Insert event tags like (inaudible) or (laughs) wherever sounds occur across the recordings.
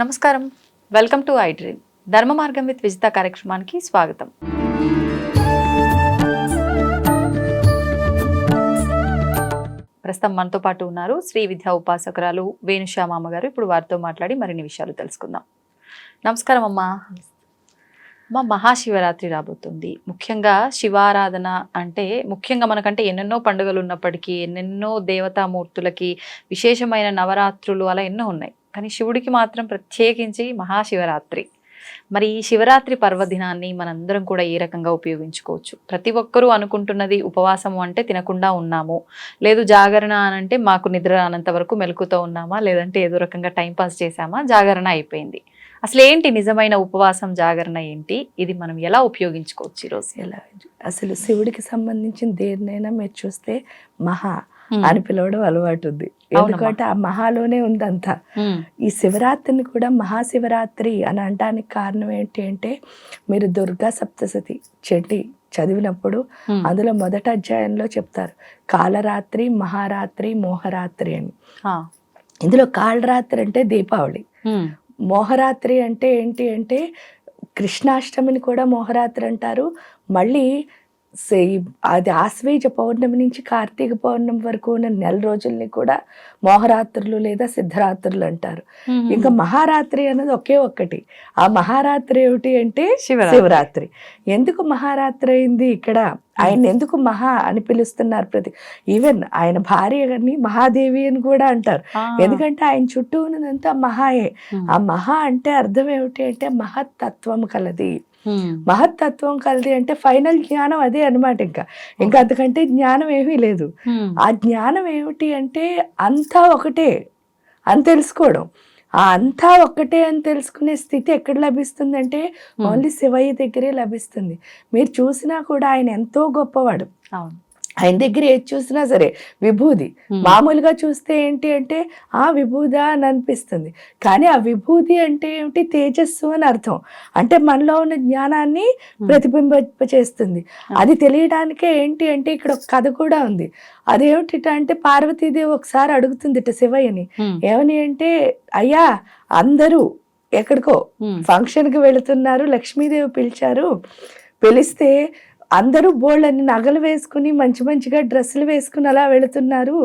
నమస్కారం. Welcome to I dream ధర్మ మార్గం విత్ విజిత కార్యక్రమానికి స్వాగతం. ప్రస్తుతం మనతో పాటు ఉన్నారు శ్రీ విద్యా ఉపాసకురాలు వేణుశ్యామ గారు ఇప్పుడు వారితో మాట్లాడి మరిన్ని విషయాలు తెలుసుకుందాం. నమస్కారం అమ్మా. మా మహాశివరాత్రి రాబోతుంది. ముఖ్యంగా శివారాధన అంటే ముఖ్యంగా మనకంటే ఎన్నెన్నో పండుగలు ఉన్నప్పటికీ ఎన్నెన్నో దేవతామూర్తులకి విశేషమైన నవరాత్రులు అలా ఎన్నో ఉన్నాయి. కానీ శివుడికి మాత్రం ప్రత్యేకించి మహాశివరాత్రి. మరి ఈ శివరాత్రి పర్వదినాన్ని మనందరం కూడా ఏ రకంగా ఉపయోగించుకోవచ్చు? ప్రతి ఒక్కరూ అనుకుంటున్నది ఉపవాసము అంటే తినకుండా ఉన్నాము. లేదు జాగరణ అని అంటే మాకు నిద్ర రానంత వరకు మెలకుతో ఉన్నామా? లేదంటే ఏదో రకంగా టైంపాస్ చేశామా? జాగరణ అయిపోయింది. అసలు ఏంటి నిజమైన ఉపవాసం జాగరణ ఏంటి? ఇది మనం ఎలా ఉపయోగించుకోవచ్చు ఈరోజు ఎలా? అసలు శివుడికి సంబంధించిన దేన్నైనా మీరు చూస్తే మహా. అని పిలవడం అలవాటు ఉంది ఎందుకంటే ఆ మహాలోనే ఉందంతా. ఈ శివరాత్రిని కూడా మహాశివరాత్రి అని అనడానికి కారణం ఏంటి అంటే మీరు దుర్గా సప్తసతి చెట్టి చదివినప్పుడు అందులో మొదటి అధ్యాయంలో చెప్తారు కాలరాత్రి మహారాత్రి మోహరాత్రి అని. ఇందులో కాళరాత్రి అంటే దీపావళి. మోహరాత్రి అంటే ఏంటి అంటే కృష్ణాష్టమిని కూడా మోహరాత్రి అంటారు. మళ్ళీ అది ఆశ్వేజ పౌర్ణమి నుంచి కార్తీక పౌర్ణమి వరకు ఉన్న నెల రోజుల్ని కూడా మోహరాత్రులు లేదా సిద్ధరాత్రులు అంటారు. ఇంకా మహారాత్రి అన్నది ఒకే ఒక్కటి. ఆ మహారాత్రి ఏమిటి అంటే శివరాత్రి. ఎందుకు మహారాత్రి అయింది ఇక్కడ? ఆయన ఎందుకు మహా అని పిలుస్తున్నారు ప్రతి? ఈవెన్ ఆయన భార్య గారిని మహాదేవి అని కూడా అంటారు. ఎందుకంటే ఆయన చుట్టూ ఉన్నదంతా మహాయే. ఆ మహా అంటే అర్థం ఏమిటి అంటే మహత్తత్వం కలది. మహత్తత్వం కలది అంటే ఫైనల్ జ్ఞానం అదే అన్నమాట ఇంకా. ఇంకా అంతకంటే జ్ఞానం ఏమీ లేదు. ఉమ్, ఆ జ్ఞానం ఏమిటి అంటే అంతా ఒకటే అని తెలుసుకోవడం. ఆ అంతా ఒక్కటే అని తెలుసుకునే స్థితి ఎక్కడ లభిస్తుందంటే ఓన్లీ శివయ్య దగ్గరే లభిస్తుంది. మీరు చూసినా కూడా ఆయన ఎంతో గొప్పవాడు. అవును. ఆయన దగ్గర ఏది చూసినా సరే విభూది. మామూలుగా చూస్తే ఏంటి అంటే ఆ విభూదా అని అనిపిస్తుంది. కానీ ఆ విభూది అంటే ఏమిటి? తేజస్సు అని అర్థం. అంటే మనలో ఉన్న జ్ఞానాన్ని ప్రతిబింబ చేస్తుంది. అది తెలియడానికే ఏంటి అంటే ఇక్కడ ఒక కథ కూడా ఉంది. అదేమిటి అంటే పార్వతీదేవి ఒకసారి అడుగుతుంది ఇట శివయ్యని ఏమని అంటే అయ్యా అందరూ ఎక్కడికో ఫంక్షన్కి వెళుతున్నారు లక్ష్మీదేవి పిలిచారు. పిలిస్తే అందరూ బోళ్ళని నగలు వేసుకుని మంచి మంచిగా డ్రెస్సులు వేసుకుని అలా వెళుతున్నారు.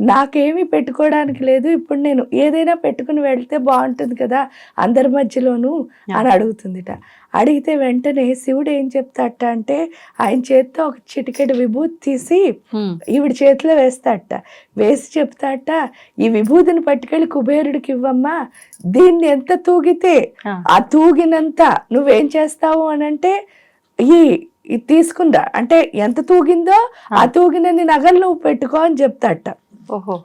నాకేమీ పెట్టుకోవడానికి లేదు. ఇప్పుడు నేను ఏదైనా పెట్టుకుని వెళ్తే బాగుంటుంది కదా అందరి మధ్యలోనూ అని అడుగుతుందిట. అడిగితే వెంటనే శివుడు ఏం చెప్తాట అంటే ఆయన చేత్తో ఒక చిటికెడు విభూతి తీసి ఈవిడ చేతిలో వేస్తాట. వేసి చెప్తాట ఈ విభూతిని పట్టుకెళ్ళి కుబేరుడికి ఇవ్వమ్మా. దీన్ని ఎంత తూగితే ఆ, ఆ తూగినంత నువ్వేం చేస్తావు? అని అంటే ఈ ఇది తీసుకుందా? అంటే ఎంత తూగిందో? ఆ. తూగినన్ని నగలు నువ్వు పెట్టుకో అని చెప్తాట. ఓహో.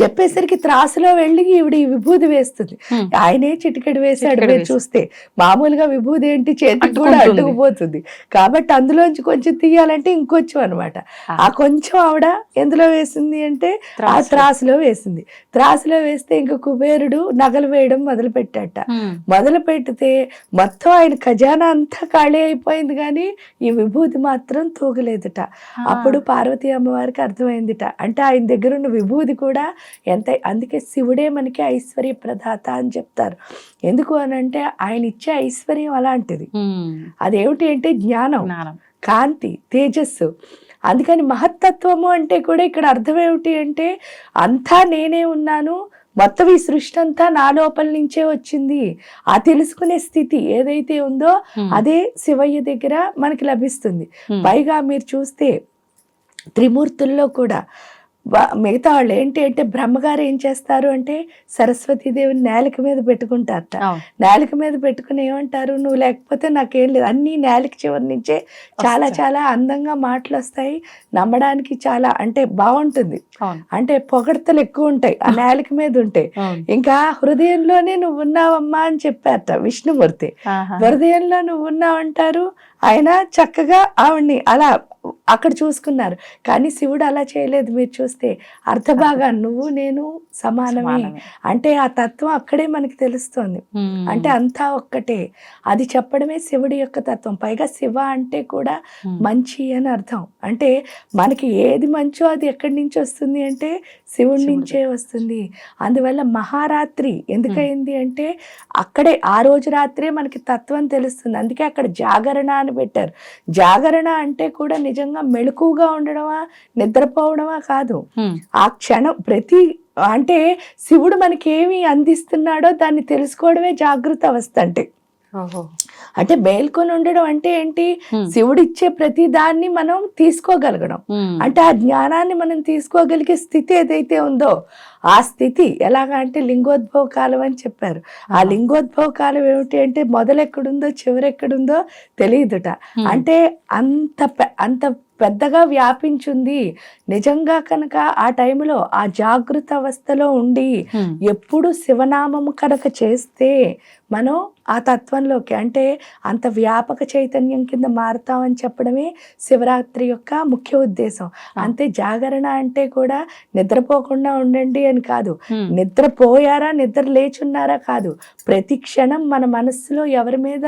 చెప్పేసరికి త్రాసులో వెళ్ళి ఈవిడ ఈ విభూది వేస్తుంది. ఆయనే చిటికెడు వేసాడు చిటికెడు మీరు వేసి. చూస్తే మామూలుగా విభూది ఏంటి చేతికి కూడా. అడ్డుకుపోతుంది. కాబట్టి అందులోంచి కొంచెం తీయాలంటే ఇంకొంచెం అనమాట ఆ. కొంచెం ఆవిడ ఎందులో వేసింది అంటే ఆ త్రాసులో. వేసింది. త్రాసులో వేస్తే ఇంక కుబేరుడు నగలు వేయడం మొదలు పెట్టాట మొదలు పెడితే మొత్తం ఆయన ఖజానా అంతా ఖాళీ అయిపోయింది కానీ ఈ విభూతి మాత్రం తూగలేదుట. అప్పుడు పార్వతీ అమ్మవారికి అర్థమైందిట. అంటే ఆయన దగ్గర ఉన్న విభూది కూడా ఎంత అందుకే శివుడే మనకి ఐశ్వర్య ప్రదాత అని చెప్తారు. ఎందుకు అని అంటే ఆయన ఇచ్చే ఐశ్వర్యం అలాంటిది. అదేమిటి అంటే జ్ఞానం కాంతి తేజస్సు. అందుకని మహత్తత్వము అంటే కూడా ఇక్కడ అర్థం ఏమిటి అంటే అంతా నేనే ఉన్నాను మొత్తం ఈ సృష్టి అంతా నా లోపల నుంచే వచ్చింది. ఆ తెలుసుకునే స్థితి ఏదైతే ఉందో అదే శివయ్య దగ్గర మనకి లభిస్తుంది. పైగా మీరు చూస్తే త్రిమూర్తుల్లో కూడా మిగతా వాళ్ళు ఏంటి అంటే బ్రహ్మగారు ఏం చేస్తారు అంటే సరస్వతీదేవిని నేలక మీద పెట్టుకుంటారట. నేలక మీద పెట్టుకుని ఏమంటారు? నువ్వు లేకపోతే నాకేం లేదు. అన్ని నేలకి చివరి నుంచే చాలా. చాలా అందంగా మాటలు వస్తాయి. నమ్మడానికి చాలా అంటే బాగుంటుంది. అంటే పొగడతలు ఎక్కువ ఉంటాయి ఆ నేలక మీద ఉంటాయి ఇంకా హృదయంలోనే నువ్వు ఉన్నావమ్మా అని చెప్పారట విష్ణుమూర్తి. హృదయంలో నువ్వు ఉన్నావంటారు ఆయన చక్కగా ఆవిడ్ని అలా అక్కడ చూసుకున్నారు. కానీ శివుడు అలా చేయలేదు మీరు చూస్తే. అర్ధభాగా నువ్వు నేను సమానమే. అంటే ఆ తత్వం అక్కడే మనకి తెలుస్తుంది. అంటే అంతా ఒక్కటే. అది చెప్పడమే శివుడి యొక్క తత్వం. పైగా శివ అంటే కూడా. మంచి అని అర్థం. అంటే మనకి ఏది మంచో అది ఎక్కడి నుంచి వస్తుంది అంటే శివుడి. నుంచే వస్తుంది. అందువల్ల మహారాత్రి ఎందుకయింది అంటే అక్కడే ఆ రోజు రాత్రే మనకి తత్వం తెలుస్తుంది. అందుకే అక్కడ జాగరణ అని పెట్టారు. జాగరణ అంటే కూడా నిజంగా మెలకుగా ఉండడమా నిద్రపోవడమా కాదు. ఆ క్షణం ప్రతి అంటే శివుడు మనకి ఏమి అందిస్తున్నాడో దాన్ని తెలుసుకోవడమే జాగృత అవస్థ అంటే. అంటే మేల్కొని ఉండడం అంటే ఏంటి. శివుడు ఇచ్చే ప్రతి దాన్ని మనం తీసుకోగలగడం. అంటే ఆ జ్ఞానాన్ని మనం తీసుకోగలిగే స్థితి ఏదైతే ఉందో ఆ స్థితి ఎలాగా అంటే లింగోద్భవ కాలం అని చెప్పారు ఆ. లింగోద్భవ కాలం ఏమిటి అంటే మొదలు ఎక్కడుందో చివరి ఎక్కడుందో తెలియదుట. అంటే అంత అంత పెద్దగా వ్యాపించింది. నిజంగా కనుక ఆ టైంలో ఆ జాగృత అవస్థలో ఉండి. ఎప్పుడు శివనామము కనుక చేస్తే మనం ఆ తత్వంలోకి అంటే అంత వ్యాపక చైతన్యం కింద మారుతామని చెప్పడమే శివరాత్రి యొక్క ముఖ్య ఉద్దేశం. అంతే జాగరణ అంటే కూడా నిద్రపోకుండా ఉండండి అని కాదు. నిద్రపోయారా నిద్ర లేచున్నారా కాదు. ప్రతి క్షణం మన మనస్సులో ఎవరి మీద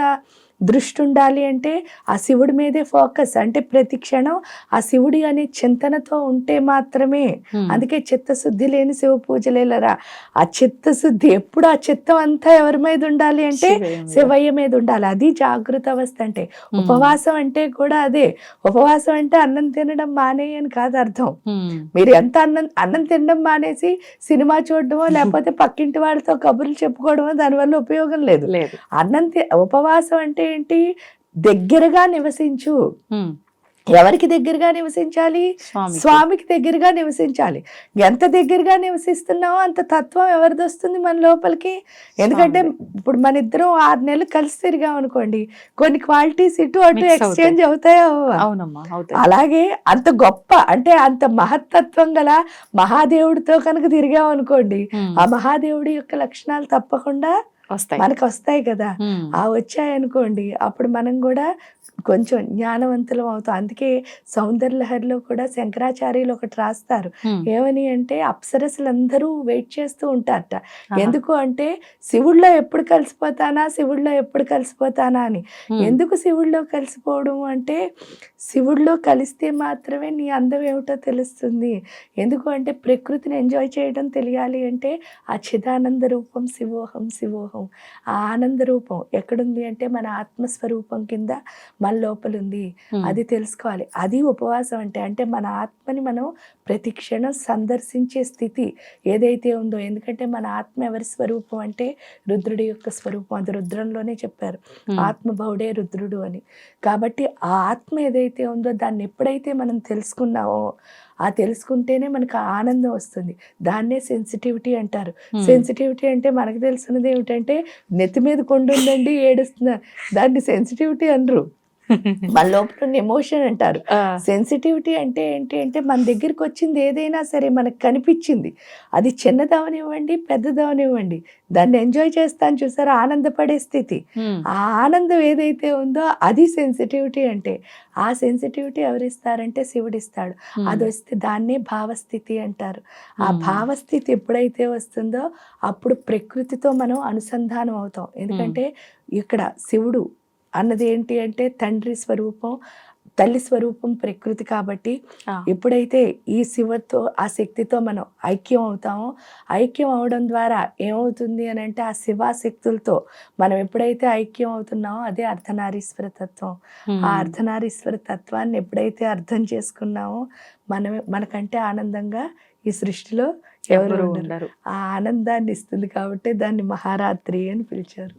దృష్టి ఉండాలి అంటే ఆ శివుడి మీదే ఫోకస్ అంటే ప్రతి క్షణం ఆ శివుడి అనే చింతనతో ఉంటే మాత్రమే. అందుకే చిత్తశుద్ధి లేని శివ పూజలేలరా ఆ చిత్తశుద్ధి ఎప్పుడు ఆ చిత్తం అంతా ఎవరి మీద ఉండాలి అంటే శివయ్య మీద. ఉండాలి అది జాగృత అవస్థ అంటే. ఉపవాసం అంటే కూడా అదే ఉపవాసం అంటే అన్నం తినడం మానేయి అని కాదు అర్థం. మీరు ఎంత అన్నం అన్నం తినడం మానేసి సినిమా చూడడమో లేకపోతే (laughs) పక్కింటి వాడితో కబుర్లు చెప్పుకోవడమో దానివల్ల ఉపయోగం లేదు అన్నం ఉపవాసం అంటే ఏంటి? దగ్గరగా నివసించు. ఎవరికి దగ్గరగా నివసించాలి? స్వామి స్వామికి దగ్గరగా నివసించాలి. ఎంత దగ్గరగా నివసిస్తున్నావో అంత తత్వం ఎవరిది వస్తుంది మన లోపలికి? ఎందుకంటే ఇప్పుడు మన ఇద్దరం ఆరు నెలలు కలిసి తిరిగాం అనుకోండి. కొన్ని క్వాలిటీస్ ఇటు అటు ఎక్స్చేంజ్ అవుతాయా అలాగే అంత గొప్ప అంటే అంత మహత్తత్వం గల మహాదేవుడితో కనుక తిరిగాం అనుకోండి. ఆ మహాదేవుడి యొక్క లక్షణాలు తప్పకుండా మనకు వస్తాయి కదా. ఆ వచ్చాయనుకోండి అప్పుడు మనం కూడా కొంచెం జ్ఞానవంతులం అవుతాం అందుకే సౌందర్యలహరిలో కూడా శంకరాచార్యులు ఒకటి రాస్తారు. ఏమని అంటే అప్సరసలందరూ వెయిట్ చేస్తూ ఉంటారట. ఎందుకు అంటే శివుడిలో ఎప్పుడు కలిసిపోతానా శివుడిలో ఎప్పుడు కలిసిపోతానా అని. ఎందుకు శివుడిలో కలిసిపోవడం అంటే శివుడిలో కలిస్తే మాత్రమే నీ అందం ఏమిటో తెలుస్తుంది ఎందుకు అంటే ప్రకృతిని ఎంజాయ్ చేయడం తెలియాలి అంటే ఆ చిదానంద రూపం శివోహం శివోహం ఆ ఆనంద రూపం ఎక్కడుంది అంటే మన ఆత్మస్వరూపం కింద మన లోపల ఉంది. అది తెలుసుకోవాలి. అది ఉపవాసం అంటే అంటే మన ఆత్మని మనం ప్రతి క్షణం సందర్శించే స్థితి ఏదైతే ఉందో ఎందుకంటే మన ఆత్మ ఎవరి స్వరూపం అంటే రుద్రుడి యొక్క స్వరూపం. అది రుద్రంలోనే చెప్పారు. ఆత్మభౌడే రుద్రుడు అని. కాబట్టి ఆ ఆత్మ ఏదైతే ఉందో దాన్ని ఎప్పుడైతే మనం తెలుసుకున్నామో ఆ తెలుసుకుంటేనే మనకు ఆనందం వస్తుంది. దాన్నే సెన్సిటివిటీ అంటారు. సెన్సిటివిటీ అంటే మనకు తెలిసినది ఏమిటంటే నెత్తి మీద కొండు ఉందండి ఏడుస్తున్నారు. దాన్ని సెన్సిటివిటీ అనరు. (laughs) మన లోపల ఉన్న ఎమోషన్ అంటారు. సెన్సిటివిటీ అంటే ఏంటి అంటే మన దగ్గరికి వచ్చింది ఏదైనా సరే మనకు కనిపించింది. అది చిన్నదవనివ్వండి పెద్దదవనివ్వండి. దాన్ని ఎంజాయ్ చేస్తాను చూసారా? ఆనందపడే స్థితి. ఆ ఆనందం ఏదైతే ఉందో అది సెన్సిటివిటీ అంటే ఆ సెన్సిటివిటీ ఎవరిస్తారంటే శివుడిస్తాడు. అది వస్తే దాన్నే భావస్థితి అంటారు. ఆ. భావస్థితి ఎప్పుడైతే వస్తుందో అప్పుడు ప్రకృతితో మనం అనుసంధానం అవుతాం. ఎందుకంటే ఇక్కడ శివుడు అన్నది ఏంటి అంటే తండ్రి స్వరూపం తల్లి స్వరూపం ప్రకృతి కాబట్టి. ఎప్పుడైతే ఈ శివతో ఆ శక్తితో మనం ఐక్యం అవుతామో ఐక్యం అవడం ద్వారా ఏమవుతుంది అని అంటే ఆ శివాశక్తులతో మనం ఎప్పుడైతే ఐక్యం అవుతున్నామో అదే అర్ధనారీశ్వర తత్వం. ఆ అర్ధనారీశ్వర తత్వాన్ని ఎప్పుడైతే అర్థం చేసుకున్నామో మనం మనకంటే ఆనందంగా ఈ సృష్టిలో ఎవరు ఉండరు ఆ ఆనందాన్ని ఇస్తుంది కాబట్టి దాన్ని మహారాత్రి అని పిలిచారు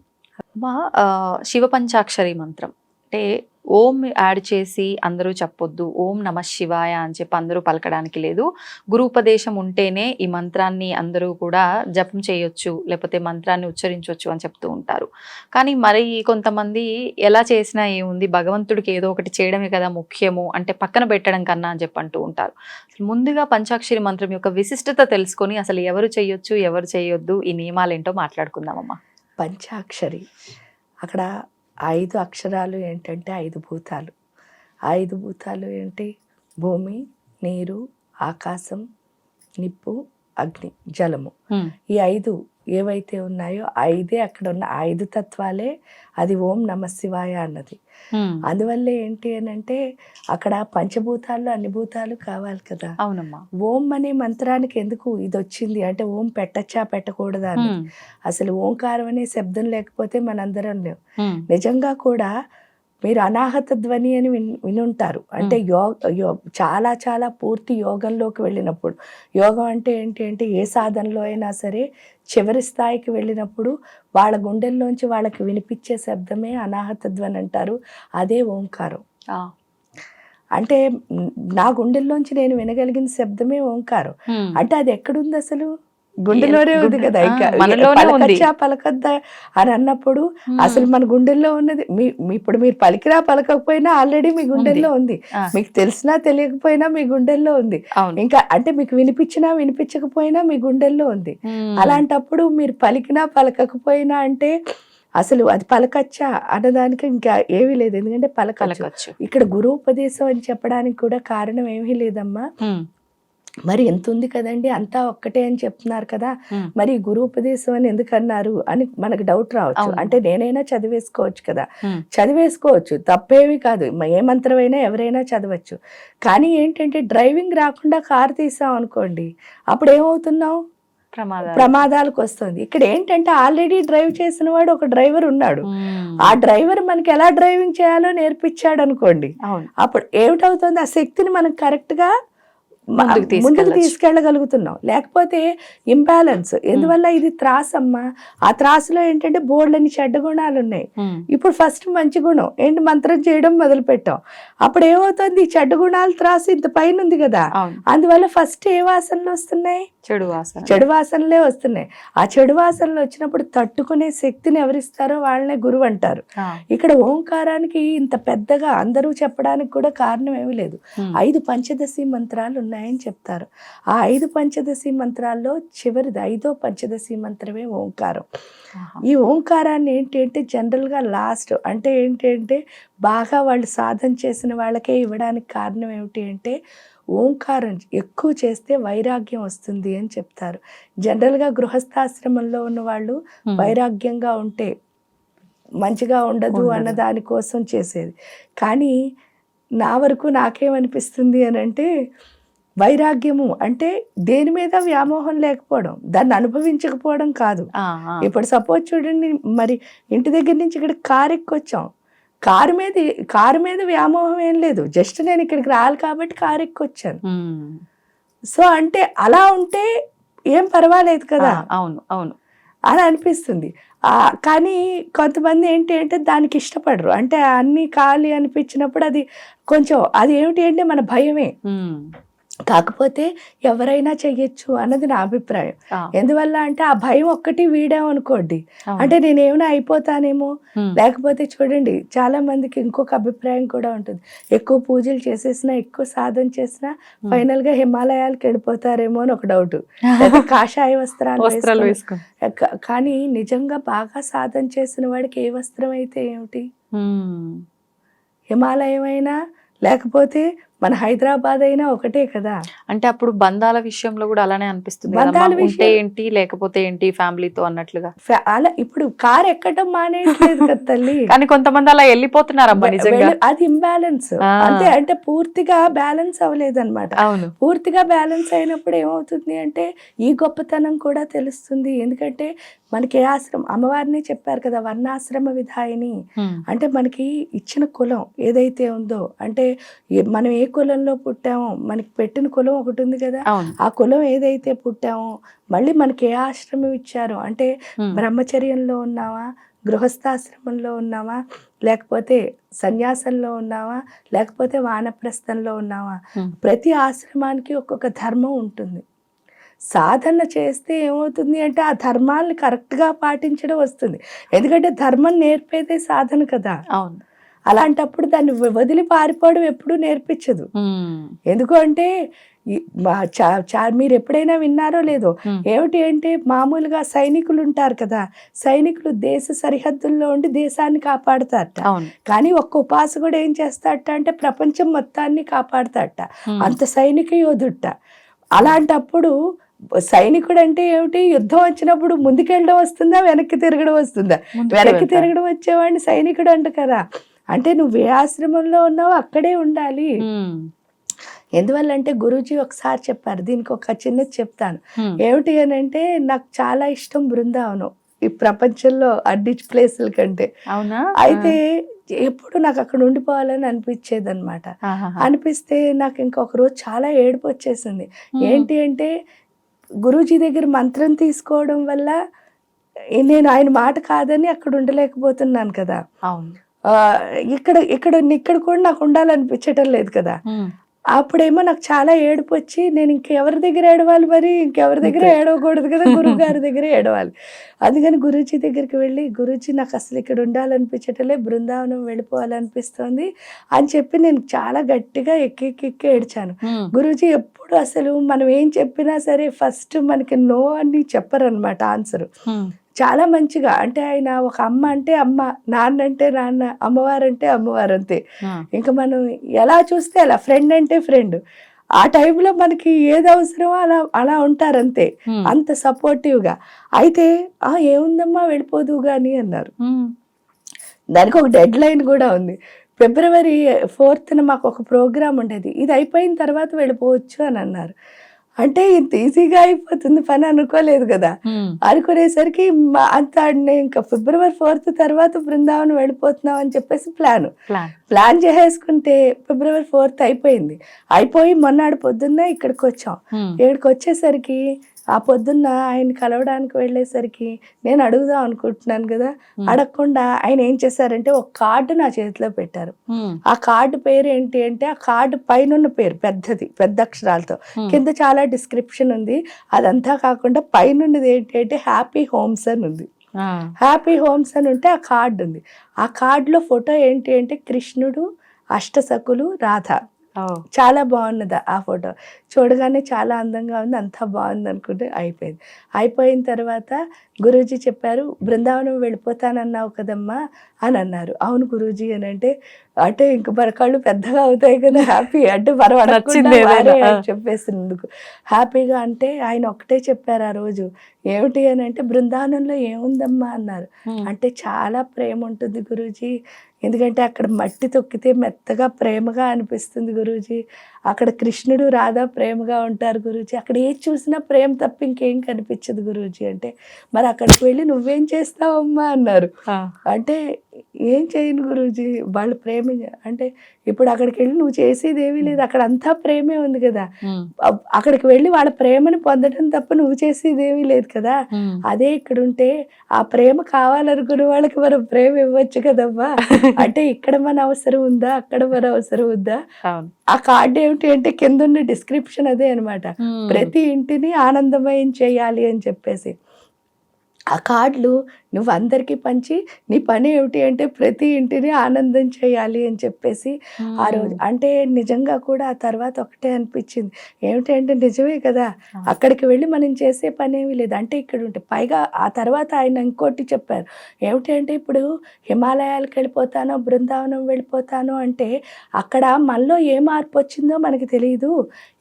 మా ఆ, శివ పంచాక్షరి మంత్రం. అంటే ఓం యాడ్ చేసి అందరూ చెప్పొద్దు ఓం నమ శివాయ అని చెప్పి అందరూ పలకడానికి లేదు. గురుపదేశం ఉంటేనే ఈ మంత్రాన్ని అందరూ కూడా జపం చేయొచ్చు లేకపోతే మంత్రాన్ని ఉచ్చరించవచ్చు అని చెప్తూ ఉంటారు. కానీ మరి కొంతమంది ఎలా చేసినా ఏముంది భగవంతుడికి ఏదో ఒకటి చేయడమే కదా ముఖ్యము అంటే పక్కన పెట్టడం కన్నా అని చెప్పి అంటూ ఉంటారు. ముందుగా పంచాక్షరి మంత్రం యొక్క విశిష్టత తెలుసుకొని అసలు ఎవరు చేయొచ్చు ఎవరు చేయొద్దు ఈ నియమాలు ఏంటో మాట్లాడుకుందామమ్మా. పంచాక్షరి. అక్కడ ఐదు అక్షరాలు ఏంటంటే ఐదు భూతాలు. ఐదు భూతాలు ఏంటి? భూమి నీరు ఆకాశం నిప్పు అగ్ని జలము. ఈ ఐదు ఏవైతే ఉన్నాయో ఐదే అక్కడ ఉన్న ఐదు తత్వాలే అది ఓం నమ శివాయ అన్నది. అందువల్ల ఏంటి అని అంటే అక్కడ పంచభూతాల్లో అన్ని భూతాలు కావాలి కదా. అవునమ్మా. ఓం అనే మంత్రానికి ఎందుకు ఇది వచ్చింది అంటే ఓం పెట్టచ్చా పెట్టకూడదా అని అసలు ఓంకారం అనే శబ్దం లేకపోతే మనందరం లేవు నిజంగా కూడా మీరు అనాహత ధ్వని అని విన్ వినుంటారు. అంటే యో చాలా చాలా పూర్తి యోగంలోకి వెళ్ళినప్పుడు యోగం అంటే ఏంటి అంటే ఏ సాధనలో అయినా సరే చివరి స్థాయికి వెళ్ళినప్పుడు వాళ్ళ గుండెల్లోంచి వాళ్ళకి వినిపించే శబ్దమే అనాహత ధ్వని అంటారు. అదే ఓంకారం. అంటే నా గుండెల్లోంచి నేను వినగలిగిన శబ్దమే ఓంకారం. అంటే అది ఎక్కడుంది అసలు గుండెలోనే ఉంది కదా ఇంకా పలకద్దా అని అన్నప్పుడు అసలు మన గుండెల్లో ఉన్నది. మీ ఇప్పుడు మీరు పలికినా పలకకపోయినా ఆల్రెడీ మీ గుండెల్లో ఉంది. మీకు తెలిసినా తెలియకపోయినా మీ గుండెల్లో ఉంది. ఇంకా అంటే మీకు వినిపించినా వినిపించకపోయినా మీ గుండెల్లో ఉంది. అలాంటప్పుడు మీరు పలికినా పలకకపోయినా అంటే అసలు అది పలకచ్చా అన్నదానికి ఇంకా ఏమీ లేదు. ఎందుకంటే పలకచ్చు. ఇక్కడ గురువుపదేశం అని చెప్పడానికి కూడా కారణం ఏమీ లేదమ్మా. మరి ఎంత ఉంది కదండి? అంతా ఒక్కటే అని చెప్తున్నారు కదా. మరి ఈ గురువుపదేశం అని ఎందుకు అన్నారు అని మనకు డౌట్ రావచ్చు. అంటే నేనైనా చదివేసుకోవచ్చు కదా. చదివేసుకోవచ్చు. తప్పేమీ కాదు. ఏ మంత్రమైనా ఎవరైనా చదవచ్చు. కానీ ఏంటంటే డ్రైవింగ్ రాకుండా కారు తీసాం అనుకోండి అప్పుడు ఏమవుతున్నాం ప్రమాదాలు. ప్రమాదాలకు వస్తుంది. ఇక్కడ ఏంటంటే ఆల్రెడీ డ్రైవ్ చేసిన వాడు ఒక డ్రైవర్ ఉన్నాడు. ఆ డ్రైవర్ మనకి ఎలా డ్రైవింగ్ చేయాలో నేర్పించాడు అనుకోండి. అప్పుడు ఏమిటవుతుంది? ఆ శక్తిని మనం కరెక్ట్గా ముందుకు. తీసుకెళ్ళగలుగుతున్నాం. లేకపోతే ఇంబ్యాలెన్స్. ఎందువల్ల ఇది త్రాస్ అమ్మా ఆ త్రాసులో ఏంటంటే బోర్డులని చెడ్డ గుణాలు ఉన్నాయి. ఇప్పుడు ఫస్ట్ మంచి గుణం. ఏంటి మంత్రం చేయడం మొదలు పెట్టాం అప్పుడు ఏమవుతుంది? చెడ్డ గుణాలు త్రాసు ఇంత పైన ఉంది కదా అందువల్ల ఫస్ట్ ఏ వాసనలు వస్తున్నాయి? చెడు వాసన చెడు వాసనలే వస్తున్నాయి. ఆ చెడు వాసనలు వచ్చినప్పుడు తట్టుకునే శక్తిని ఎవరిస్తారో వాళ్ళనే గురువు అంటారు. ఇక్కడ ఓంకారానికి ఇంత పెద్దగా అందరూ చెప్పడానికి కూడా కారణం ఏమీ లేదు. ఐదు పంచదశి మంత్రాలు ఉన్నాయని చెప్తారు. ఆ ఐదు పంచదశి మంత్రాల్లో చివరిది ఐదో పంచదశి మంత్రమే ఓంకారం. ఈ ఓంకారాన్ని ఏంటి అంటే జనరల్గా లాస్ట్ అంటే ఏంటి అంటే బాగా వాళ్ళు సాధన చేసిన వాళ్ళకే ఇవ్వడానికి కారణం ఏమిటి అంటే ఓంకారం ఎక్కువ చేస్తే వైరాగ్యం వస్తుంది అని చెప్తారు. జనరల్గా గృహస్థాశ్రమంలో ఉన్న వాళ్ళు వైరాగ్యంగా ఉంటే మంచిగా ఉండదు ఉండదు. అన్న దానికోసం చేసేది. కానీ నా వరకు నాకేమనిపిస్తుంది అని అంటే వైరాగ్యము అంటే దేని మీద వ్యామోహం లేకపోవడం దాన్ని అనుభవించకపోవడం కాదు. ఇప్పుడు సపోజ్ చూడండి మరి ఇంటి దగ్గర నుంచి ఇక్కడ కారు ఎక్కొచ్చాం. కారు మీద కారు మీద వ్యామోహం ఏం లేదు. జస్ట్ నేను ఇక్కడికి రావాలి కాబట్టి కారు ఎక్కొచ్చాను. సో అంటే అలా ఉంటే ఏం పర్వాలేదు కదా. అవును అవును. అని అనిపిస్తుంది. ఆ, కానీ కొంతమంది ఏంటి అంటే దానికి ఇష్టపడరు. అంటే అన్నీ ఖాళీ అనిపించినప్పుడు అది కొంచెం అది ఏమిటి అంటే మన భయమే. కాకపోతే ఎవరైనా చెయ్యొచ్చు అన్నది నా అభిప్రాయం. ఎందువల్ల అంటే ఆ భయం ఒక్కటి వీడాం అనుకోండి. అవును. అంటే నేనేమైనా అయిపోతానేమో? లేకపోతే చూడండి చాలా మందికి ఇంకొక అభిప్రాయం కూడా ఉంటుంది. ఎక్కువ పూజలు చేసేసినా ఎక్కువ సాధన చేసినా ఫైనల్గా హిమాలయాలకు వెళ్ళిపోతారేమో అని ఒక డౌట్. (laughs) కాషాయ వస్త్రాలు కానీ నిజంగా బాగా సాధన చేసిన వాడికి ఏ వస్త్రం అయితే ఏమిటి? హిమాలయం అయినా లేకపోతే మన హైదరాబాద్ అయినా ఒకటే కదా. అంటే అప్పుడు బంధాల విషయంలో కూడా అలానే అనిపిస్తుంది బంధాల? ఉంటే విషయం- ఏంటి లేకపోతే ఏంటి ఫ్యామిలీతో అన్నట్లుగా? అలా ఇప్పుడు కార్ ఎక్కడం మానేయట్లేదు కదా తల్లి. (laughs) కానీ కొంతమంది అలా వెళ్ళిపోతున్నారమ్మా వె- నిజంగా. వెళ్ళ- అది ఇంబ్యాలెన్స్. అంతే అంటే పూర్తిగా బ్యాలెన్స్ అవ్వలేదు అనమాట అవును. పూర్తిగా బ్యాలెన్స్ అయినప్పుడు ఏమవుతుంది అంటే ఈ గొప్పతనం కూడా తెలుస్తుంది. ఎందుకంటే మనకి ఏ ఆశ్రమం అమ్మవారిని చెప్పారు కదా వర్ణాశ్రమ విధాయిని. అంటే మనకి ఇచ్చిన కులం ఏదైతే ఉందో అంటే మనం ఏ కులంలో పుట్టామో. మనకి పెట్టిన కులం ఒకటి ఉంది కదా. ఆ కులం ఏదైతే పుట్టామో మళ్ళీ మనకి ఏ ఆశ్రమం ఇచ్చారో? అంటే బ్రహ్మచర్యంలో ఉన్నావా? గృహస్థాశ్రమంలో ఉన్నావా? లేకపోతే సన్యాసంలో ఉన్నావా? లేకపోతే వానప్రస్థంలో ఉన్నావా? ప్రతి ఆశ్రమానికి ఒక్కొక్క ధర్మం ఉంటుంది. సాధన చేస్తే ఏమవుతుంది అంటే ఆ ధర్మాన్ని కరెక్ట్గా పాటించడం వస్తుంది. ఎందుకంటే ధర్మం నేర్పేదే సాధన కదా. అవును. అలాంటప్పుడు దాన్ని వదిలి పారిపోవడం ఎప్పుడూ నేర్పించదు. ఎందుకు అంటే మీరు ఎప్పుడైనా విన్నారో లేదో. ఏమిటి అంటే మామూలుగా సైనికులు ఉంటారు కదా సైనికులు దేశ సరిహద్దుల్లో ఉండి దేశాన్ని కాపాడుతారట. కానీ ఒక్క ఉపాసకుడు ఏం చేస్తాడట అంటే ప్రపంచం మొత్తాన్ని కాపాడుతాడట. అంత సైనిక యోధుట్ట అలాంటప్పుడు సైనికుడు అంటే ఏమిటి? యుద్ధం వచ్చినప్పుడు ముందుకెళ్ళడం వస్తుందా వెనక్కి తిరగడం వస్తుందా? వెనక్కి. తిరగడం వచ్చేవాడిని సైనికుడు అంట కదా. అంటే నువ్వు ఏ ఆశ్రమంలో ఉన్నావో అక్కడే ఉండాలి. ఉమ్. ఎందువల్ల అంటే గురూజీ ఒకసారి చెప్పారు దీనికి ఒక చిన్నది చెప్తాను. ఏమిటి అని అంటే నాకు చాలా ఇష్టం బృందావనం ఈ ప్రపంచంలో అన్ని ప్లేసుల కంటే. అవునా? అయితే ఎప్పుడు నాకు అక్కడ ఉండిపోవాలని అనిపించేది అనమాట. అనిపిస్తే నాకు ఇంకొక రోజు చాలా ఏడుపు వచ్చేసింది. ఏంటి అంటే గురూజీ దగ్గర మంత్రం తీసుకోవడం వల్ల నేను ఆయన మాట కాదని అక్కడ ఉండలేకపోతున్నాను కదా. అవును. ఇక్కడ ఇక్కడ ఇక్కడ కూడా నాకు ఉండాలనిపించటం లేదు కదా. అప్పుడేమో నాకు చాలా ఏడుపు వచ్చి నేను ఇంకెవరి దగ్గర ఏడవాలి మరి ఇంకెవరి దగ్గర. ఏడవకూడదు కదా (laughs) గురువు గారి దగ్గర ఏడవాలి అందుకని గురూజీ దగ్గరికి వెళ్ళి గురూజీ నాకు అసలు ఇక్కడ ఉండాలనిపించటలే బృందావనం వెళ్ళిపోవాలనిపిస్తోంది అని చెప్పి నేను చాలా గట్టిగా ఎక్కి ఎక్కి ఏడ్చాను. గురూజీ ఎప్పుడు అసలు మనం ఏం చెప్పినా సరే ఫస్ట్ మనకి నో అని చెప్పరనమాట ఆన్సర్. చాలా మంచిగా. అంటే ఆయన ఒక అమ్మ అంటే అమ్మ నాన్న అంటే నాన్న అమ్మవారు అంటే అమ్మవారు అంతే. ఇంకా మనం ఎలా చూస్తే అలా ఫ్రెండ్ అంటే ఫ్రెండ్ ఆ టైంలో మనకి ఏది అవసరమో అలా అలా ఉంటారు అంతే సపోర్టివ్గా అయితే ఆ ఏముందమ్మా వెళ్ళిపోదు కానీ అన్నారు. దానికి ఒక డెడ్ లైన్ కూడా ఉంది. ఫిబ్రవరి ఫోర్త్న మాకు ఒక ప్రోగ్రామ్ ఉండేది. ఇది అయిపోయిన తర్వాత వెళ్ళిపోవచ్చు అని అన్నారు. అంటే ఇంత ఈజీగా అయిపోతుంది పని అనుకోలేదు కదా. అనుకునేసరికి అంత ఇంకా ఫిబ్రవరి ఫోర్త్ తర్వాత బృందావనం వెళ్ళిపోతున్నాం అని చెప్పేసి ప్లాన్. ప్లాన్. చేసేసుకుంటే ఫిబ్రవరి ఫోర్త్ అయిపోయింది. అయిపోయి మొన్నాడు పొద్దున్నే ఇక్కడికి వచ్చాం. ఇక్కడికి వచ్చేసరికి ఆ పొద్దున్న ఆయన కలవడానికి వెళ్ళేసరికి నేను అడుగుదాం అనుకుంటున్నాను కదా. అడగకుండా ఆయన ఏం చేశారంటే ఒక కార్డు నా చేతిలో పెట్టారు. ఆ కార్డు పేరు ఏంటి అంటే ఆ కార్డు పైన ఉన్న పేరు పెద్దది పెద్ద అక్షరాలతో. కింద చాలా డిస్క్రిప్షన్ ఉంది అదంతా కాకుండా పైన ఉన్నది ఏంటి అంటే హ్యాపీ హోమ్స్ అని ఉంది. హ్యాపీ హోమ్స్ అని ఉంటే ఆ కార్డు ఉంది ఆ కార్డులో ఫోటో ఏంటి అంటే కృష్ణుడు అష్టసకులు రాధ. Oh. చాలా బాగున్నది ఆ ఫోటో. చూడగానే చాలా అందంగా ఉంది అంతా బాగుంది అనుకుంటే అయిపోయింది. అయిపోయిన తర్వాత గురూజీ చెప్పారు బృందావనం వెళ్ళిపోతానన్నావు కదమ్మా అని అన్నారు. అవును గురూజీ అని అంటే అంటే ఇంక మన కళ్ళు పెద్దగా అవుతాయి కదా హ్యాపీ అంటే మనం నచ్చింది చెప్పేసినందుకు హ్యాపీగా అంటే ఆయన ఒకటే చెప్పారు ఆ రోజు. ఏమిటి అని అంటే బృందావనంలో ఏముందమ్మా? అన్నారు. అంటే చాలా ప్రేమ ఉంటుంది గురూజీ. ఎందుకంటే అక్కడ మట్టి తొక్కితే మెత్తగా ప్రేమగా అనిపిస్తుంది గురూజీ. అక్కడ కృష్ణుడు రాధా ప్రేమగా ఉంటారు గురూజీ. అక్కడ ఏది చూసినా ప్రేమ తప్ప ఇంకేం కనిపించదు గురూజీ. అంటే మరి అక్కడికి వెళ్ళి నువ్వేం చేస్తావమ్మా? అన్నారు. అంటే ఏం చేయను గురూజీ? వాళ్ళు ప్రేమ అంటే ఇప్పుడు అక్కడికి వెళ్ళి నువ్వు చేసేది ఏమీ లేదు. అక్కడ అంతా ప్రేమే ఉంది కదా. అక్కడికి వెళ్ళి వాళ్ళ ప్రేమని పొందడం తప్ప నువ్వు చేసేది ఏమీ లేదు కదా. అదే ఇక్కడ ఉంటే ఆ ప్రేమ కావాలనుకునే వాళ్ళకి మనం ప్రేమ ఇవ్వచ్చు కదమ్మా. (laughs) అంటే ఇక్కడ మన అవసరం ఉందా? అక్కడ మన అవసరం ఉందా? ఆ కార్డు ఏమిటి అంటే కింద ఉన్న డిస్క్రిప్షన్ అదే అన్నమాట. ఉమ్. ప్రతి ఇంటిని ఆనందమయం చేయాలి అని చెప్పేసి. ఆ కార్డులు నువ్వు అందరికీ పంచి నీ పని ఏమిటి అంటే ప్రతి ఇంటిని ఆనందం చేయాలి అని చెప్పేసి ఆ రోజు. అంటే నిజంగా కూడా ఆ తర్వాత ఒకటే అనిపించింది. ఏమిటంటే నిజమే కదా. అక్కడికి వెళ్ళి మనం చేసే పని ఏమీ లేదు. అంటే ఇక్కడ ఉంటే పైగా ఆ తర్వాత ఆయన ఇంకోటి చెప్పారు. ఏమిటంటే ఇప్పుడు హిమాలయాలకు వెళ్ళిపోతానో బృందావనం వెళ్ళిపోతాను అంటే అక్కడ మనలో ఏ మార్పు వచ్చిందో మనకి తెలియదు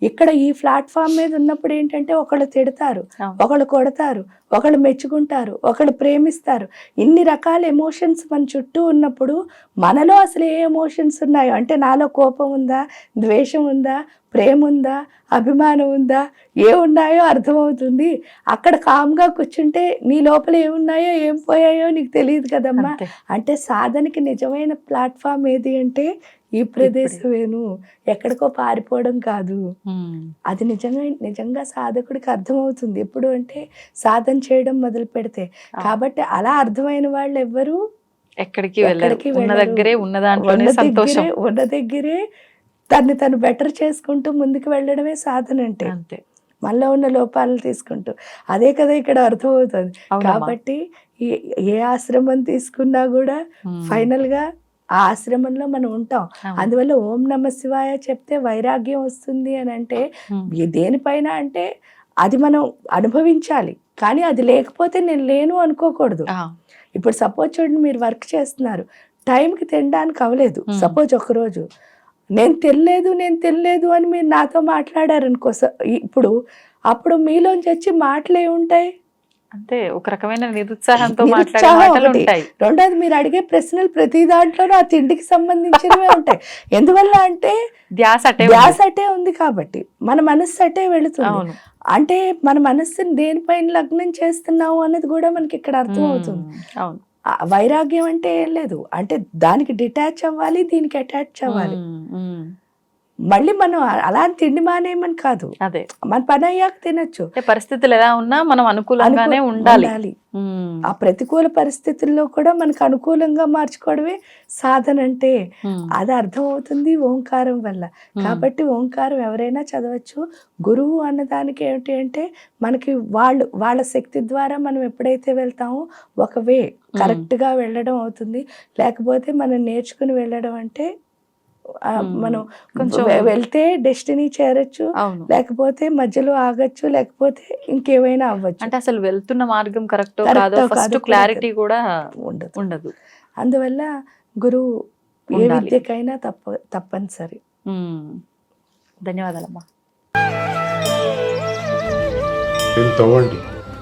ఇక్కడ ఈ ప్లాట్ఫామ్ మీద ఉన్నప్పుడు ఏంటంటే ఒకళ్ళు తిడతారు. ఒకళ్ళు కొడతారు ఒకళ్ళు మెచ్చుకుంటారు ఒకళ్ళు ప్రేమిస్తారు. ఇన్ని రకాల ఎమోషన్స్ మన చుట్టూ ఉన్నప్పుడు మనలో అసలు ఏ ఎమోషన్స్ ఉన్నాయో? అంటే నాలో కోపం ఉందా? ద్వేషం ఉందా? ప్రేమ ఉందా? అభిమానం ఉందా? ఏ ఉన్నాయో అర్థమవుతుంది. అక్కడ కామ్గా కూర్చుంటే నీ లోపల ఏమున్నాయో ఏం పోయాయో నీకు తెలియదు కదమ్మా. అంటే సాధనకి నిజమైన ప్లాట్ఫామ్ ఏది అంటే ఈ ప్రదేశమేను. ఎక్కడికో పారిపోవడం కాదు. అది నిజంగా నిజంగా సాధకుడికి అర్థమవుతుంది. ఎప్పుడు అంటే సాధన చేయడం మొదలు పెడితే. కాబట్టి అలా అర్థమైన వాళ్ళు ఎవ్వరు? ఎక్కడికి ఉన్న. దగ్గరే ఉన్న దాంట్లోనే ఉన్న సంతోషం. దగ్గరే ఉన్న దగ్గరే తన్ని తను బెటర్ చేసుకుంటూ ముందుకు వెళ్ళడమే సాధన అంటే. అంతే. మనలో ఉన్న లోపాలను తీసుకుంటూ. అదే కదా ఇక్కడ అర్థమవుతుంది. కాబట్టి ఏ- ఏ ఆశ్రమం తీసుకున్నా కూడా ఉమ్. ఆ ఆశ్రమంలో మనం ఉంటాం. అందువల్ల ఓం నమ శివాయ చెప్తే వైరాగ్యం వస్తుంది అని అంటే దేనిపైన అంటే అది మనం అనుభవించాలి. కానీ అది లేకపోతే నేను లేను అనుకోకూడదు. ఇప్పుడు సపోజ్ చూడండి మీరు వర్క్ చేస్తున్నారు. టైంకి తినడానికి అవ్వలేదు. సపోజ్ ఒకరోజు నేను తినలేదు నేను తినలేదు అని మీరు నాతో మాట్లాడారు అనుకో స- ఇప్పుడు అప్పుడు మీలోంచి వచ్చి మాటలే ఉంటాయి అంతే ఒక రకమైన నిరుత్సాహంతో. ఉంటాయి. రెండోది మీరు అడిగే ప్రశ్నలు ప్రతి దాంట్లోనూ ఆ తిండికి సంబంధించినవే ఉంటాయి. ఎందువల్ల అంటే ధ్యాస అటే ఉంది. ధ్యాస అటే ఉంది కాబట్టి మన మనస్సు అటే వెళుతుంది. అంటే మన మనస్సుని దేనిపైన లగ్నం చేస్తున్నాము అన్నది కూడా మనకి ఇక్కడ అర్థం అవుతుంది అవును. వైరాగ్యం అంటే ఏం లేదు. అంటే దానికి డిటాచ్ అవ్వాలి దీనికి అటాచ్ అవ్వాలి. మళ్ళీ మనం అలా అని తిండి మానేయమని కాదు. అదే. మన పని అయ్యాక తినొచ్చు. పరిస్థితులు ఎలా ఉన్నా మనం అనుకూలంగానే అనుకూ- ఉండాలి. ఆ ప్రతికూల పరిస్థితుల్లో కూడా మనకు అనుకూలంగా మార్చుకోవడమే సాధన అంటే అది అర్థం అవుతుంది ఓంకారం వల్ల. కాబట్టి ఓంకారం ఎవరైనా చదవచ్చు. గురువు అన్నదానికి ఏమిటి అంటే మనకి వాళ్ళు వాళ్ళ శక్తి ద్వారా మనం ఎప్పుడైతే వెళ్తామో ఒక వే కరెక్ట్గా వెళ్ళడం అవుతుంది. లేకపోతే మనం నేర్చుకుని వెళ్ళడం అంటే. మనం కొంచెం- వెళ్తే డెస్టినీ చేరొచ్చు లేకపోతే మధ్యలో ఆగచ్చు లేకపోతే ఇంకేమైనా అవ్వచ్చు. అంటే అసలు వెళ్తున్న మార్గం కరెక్టో కాదో ఫస్ట్ క్లారిటీ కూడా ఉండదు. ఉండదు. అందువల్ల గురువు ఏ. విద్యకైనా తప్ప తప్పనిసరి. ధన్యవాదాలమ్మా. తవ్వండి.